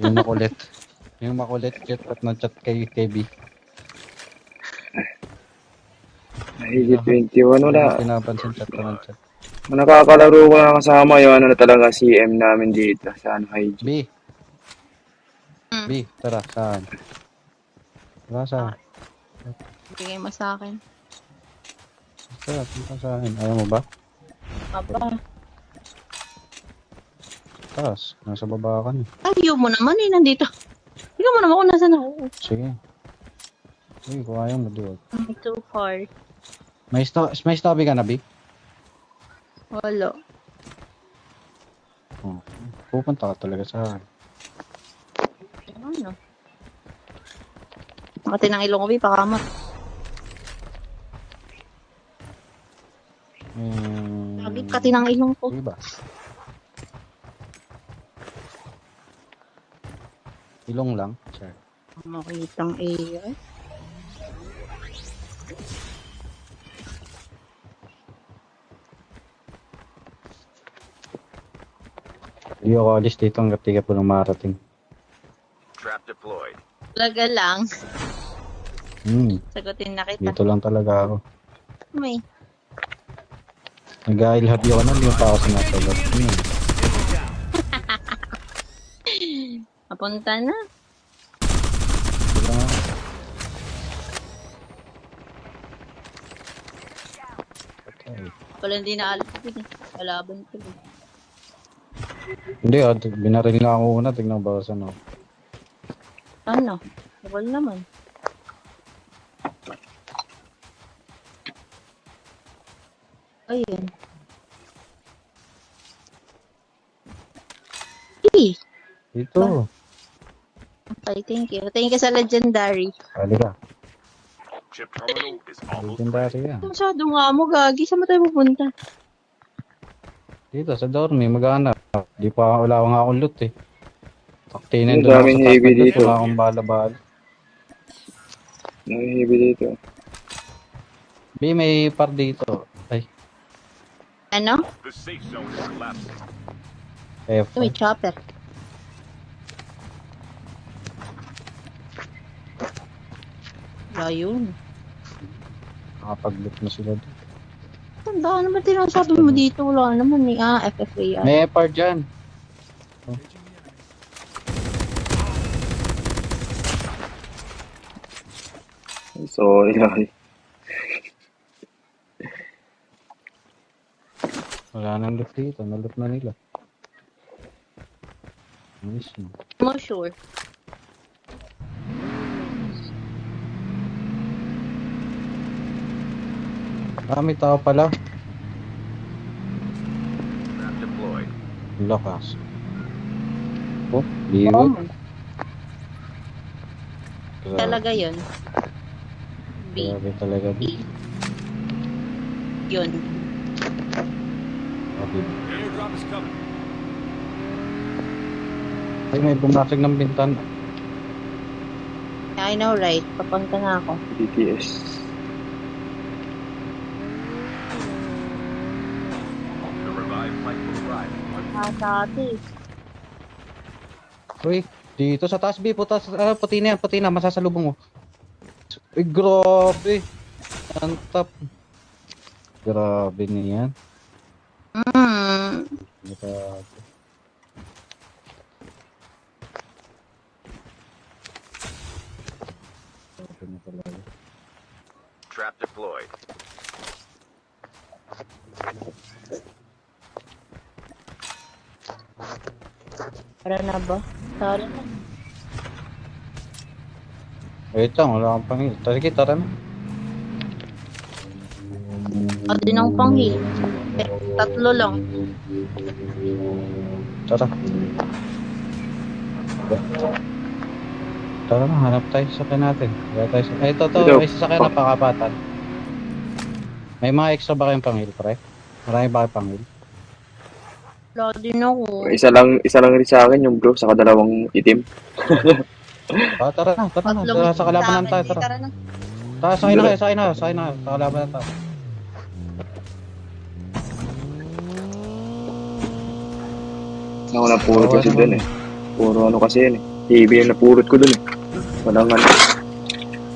Yung makulit. Yung makulit chat at na-chat kay KB. Mahigit 21, wala. Pinapansin chat ka ng chat. Nakakalaro ko na kasama yung ano na talaga CM namin dito sa ano, IG. B. B, tara, saan? Tara, saan? Bigay mo sa akin. Tara, punta saan? Ayaw mo ba? Aba. Taas, nasa baba ka na. Ayaw mo naman eh, nandito. Tingnan mo naman kung nasan ako. Sige. Uy, kung ayaw mo, duwag. I'm too far. May, sto may stubby ka na, B? Wala. Oh. Pupunta ka talaga sa akin. Ano? Makati ng ilong ko, Bi, pakamat. Hmm, Lagi kati ng ilong ko. Sige Ilong lang? Sir. Makitang AI. Hindi ako alis dito hanggang di ka po nang marating. Trap deployed. Talaga lang. Hmm, Sagutin na kita. dito lang talaga ako. May. Nag-ailhabi ako na, hindi mo pa ako sinasagot. Hmm. Papunta na. Patay. Wala hindi na alis din eh. Kalaban ko eh. Hindi ah, binaril nga ako una, tignan mo ba sa ano. Ano? Wala naman. Ayun. Eh, Dito, okay, thank you. Thank you sa legendary. kali ka. Chip terminal is almost. Legendary yan. Masyado nga mo, Gagi. Saan mo tayo pupunta? Dito, sa dormi, maghanap. Di pa, wala nga akong loot eh. Taktinin Ang doon ako daming sa heavy dito. Wala akong bala-bala. Nahihibi dito. B, may par dito. Ay, Ano? The safe zone is collapsing. F. May chopper. Ayun. Nakapag-loot na sila dito. Tanda naman tinasabi mo dito. Wala naman eh. Ah, FFA. ah. May par dyan. Sorry, sorry. Wala nang loot dito. Naloot na nila. No? Mo sure. May tao pala. Lakas. Oh, Oo. liwit. Grabe. Talaga yun. B. Grabe talaga. B. Yun. Coming. Ay, may bumasag ng bintana. I know, right? Papunta na ako. BTS. Ah, dati. Uy, dito sa taas B, puta, ah, puti na yan, puti na, masasalubong mo. Uy, grabe. Ang top. Grabe na yan. Hmm. Grabe. Grabe na talaga. Trap deployed. Para na ba? Sorry na. Wait lang, wala akong pangil. Sige, tara na. O, din ang panghil. Eh, tatlo lang. Tara. Tara na, hanap tayo sa sakyan natin. Wala tayo sa... Ay, ito, ito, Ito. may sasakyan na pakapatan. May mga extra ba kayong pangil, pre? Marami ba kayong pangil? Wala din ako. Isa lang, isa lang rin sa akin yung blue, saka dalawang itim. Ah, tara na, tara na. Tatlong Tara, sa kalabanan sa tayo, akin. tara. Tara na. Tara, sakay na kayo, sakay na, sakay na. Sa kalabanan tayo. Ako na puro kasi dun eh. Puro ano kasi yun eh. TV yung napurot ko dun eh. Walang ano.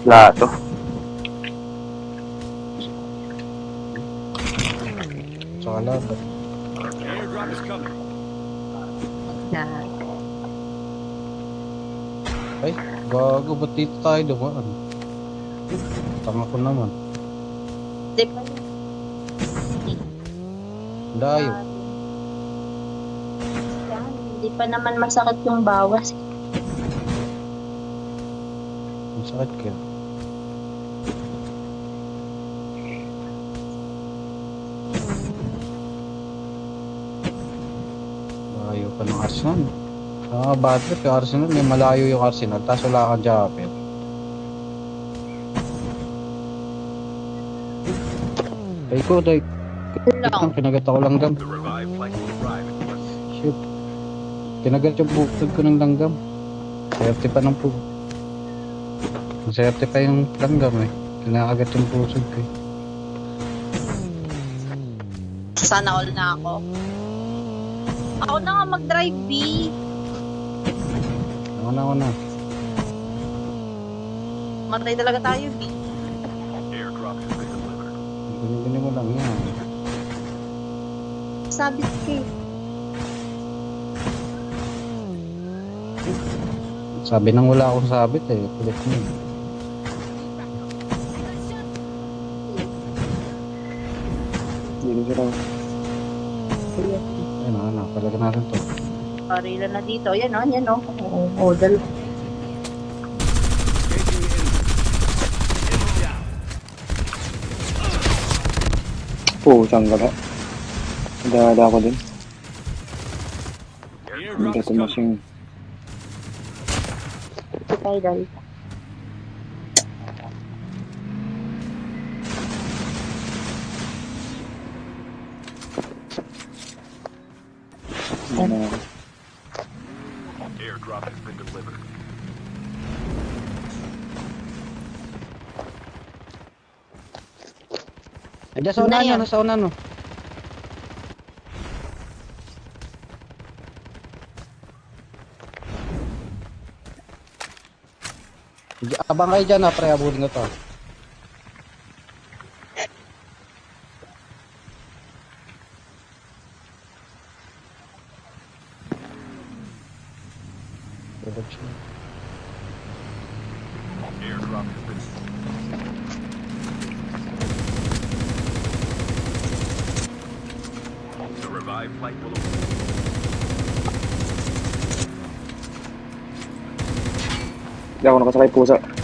Plato. Tsaka lang. Is coming. Na, Ay, gago, ba't dito tayo dumaan? Tanga ko naman. di yun. Dayo. Yan, Hindi pa naman masakit yung bawas. Ang sakit kaya. Arsenal. Ah, bad trip yung Arsenal. May malayo yung Arsenal. Tapos wala kang Japet. Ay ko, day. Lang. Kinagat ako one minute. Shit. Kinagat yung bukod ko ng langgam. Swerte pa ng po. Swerte pa yung langgam eh. Kinakagat yung pusod ko eh. Sana all na ako. Ako na nga mag-drive, B. Ako na, ako na. Matay talaga tayo, B. Airdrop has been delivered. Ganyan-ganyan mo lang yan. Sabi ko eh. Sabi nang wala akong sabit eh. Kulit mo. eh. Hindi sila. Ayun, ano, talaga natin to. Parila na dito. Yan o, yan o. Oo, oh, dalawa. Pusang gala. Dada ko din. Hindi ko masing... Tayo dahil. Ano, Airdrop has been delivered. Andiyan sa Ano unahan yan? yan, nasa unahan no. Abang kayo dyan ha, pre, abulin ko to. Tulog siya. Airdrop has been The revived flight will Hindi ako nakasakay pusa.